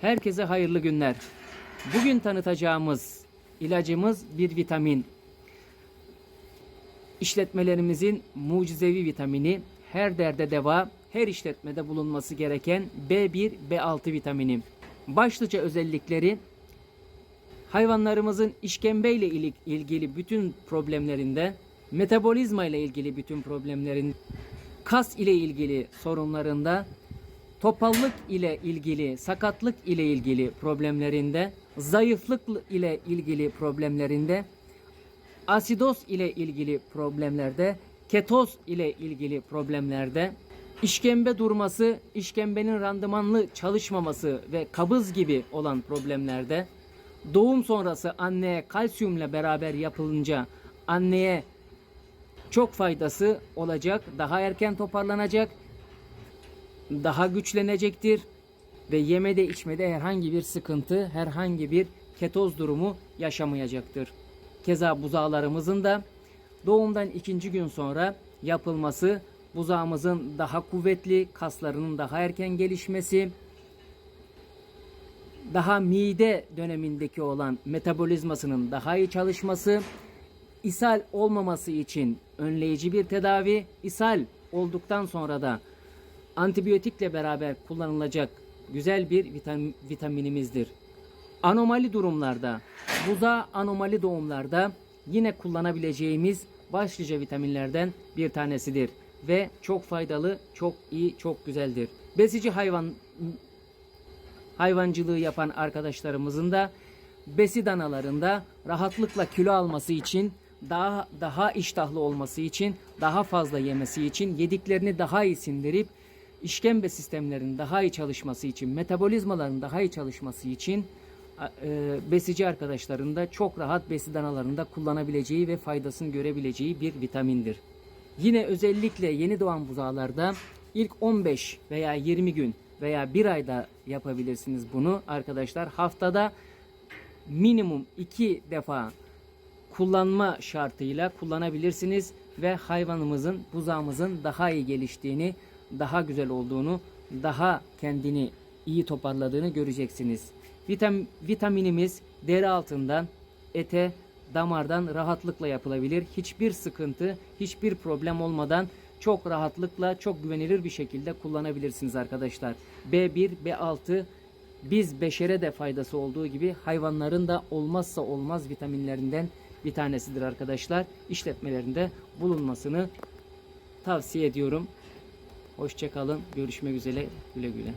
Herkese hayırlı günler. Bugün tanıtacağımız ilacımız bir vitamin. İşletmelerimizin mucizevi vitamini, her derde deva, her işletmede bulunması gereken B1, B6 vitamini. Başlıca özellikleri hayvanlarımızın işkembeyle ili- ilgili bütün problemlerinde, metabolizma ile ilgili bütün problemlerin, kas ile ilgili sorunlarında, topallık ile ilgili, sakatlık ile ilgili problemlerinde, zayıflık ile ilgili problemlerinde, asidoz ile ilgili problemlerde, ketoz ile ilgili problemlerde, işkembe durması, işkembenin randımanlı çalışmaması ve kabız gibi olan problemlerde, doğum sonrası anneye kalsiyumla beraber yapılınca anneye çok faydası olacak, daha erken toparlanacak, daha güçlenecektir ve yemede içmede herhangi bir sıkıntı, herhangi bir ketoz durumu yaşamayacaktır. Keza buzağlarımızın da doğumdan ikinci gün sonra yapılması buzağımızın daha kuvvetli, kaslarının daha erken gelişmesi, daha mide dönemindeki olan metabolizmasının daha iyi çalışması, ishal olmaması için önleyici bir tedavi, ishal olduktan sonra da antibiyotikle beraber kullanılacak güzel bir vitam- vitaminimizdir. Anomali durumlarda, buza anomali doğumlarda yine kullanabileceğimiz başlıca vitaminlerden bir tanesidir ve çok faydalı, çok iyi, çok güzeldir. Besici hayvan hayvancılığı yapan arkadaşlarımızın da besi danalarında rahatlıkla kilo alması için daha daha iştahlı olması için daha fazla yemesi için yediklerini daha iyi sindirip işkembe sistemlerinin daha iyi çalışması için metabolizmaların daha iyi çalışması için e, besici arkadaşların da çok rahat besi danalarında kullanabileceği ve faydasını görebileceği bir vitamindir. Yine özellikle yeni doğan buzağlarda ilk 15 veya 20 gün veya bir ayda yapabilirsiniz bunu arkadaşlar. Haftada minimum 2 defa kullanma şartıyla kullanabilirsiniz ve hayvanımızın, buzağımızın daha iyi geliştiğini, daha güzel olduğunu, daha kendini iyi toparladığını göreceksiniz. Vitam, vitaminimiz deri altından ete, damardan rahatlıkla yapılabilir. Hiçbir sıkıntı, hiçbir problem olmadan çok rahatlıkla, çok güvenilir bir şekilde kullanabilirsiniz arkadaşlar. B1, B6 biz beşere de faydası olduğu gibi hayvanların da olmazsa olmaz vitaminlerinden bir tanesidir arkadaşlar. İşletmelerinde bulunmasını tavsiye ediyorum. Hoşçakalın. Görüşmek üzere. Güle güle.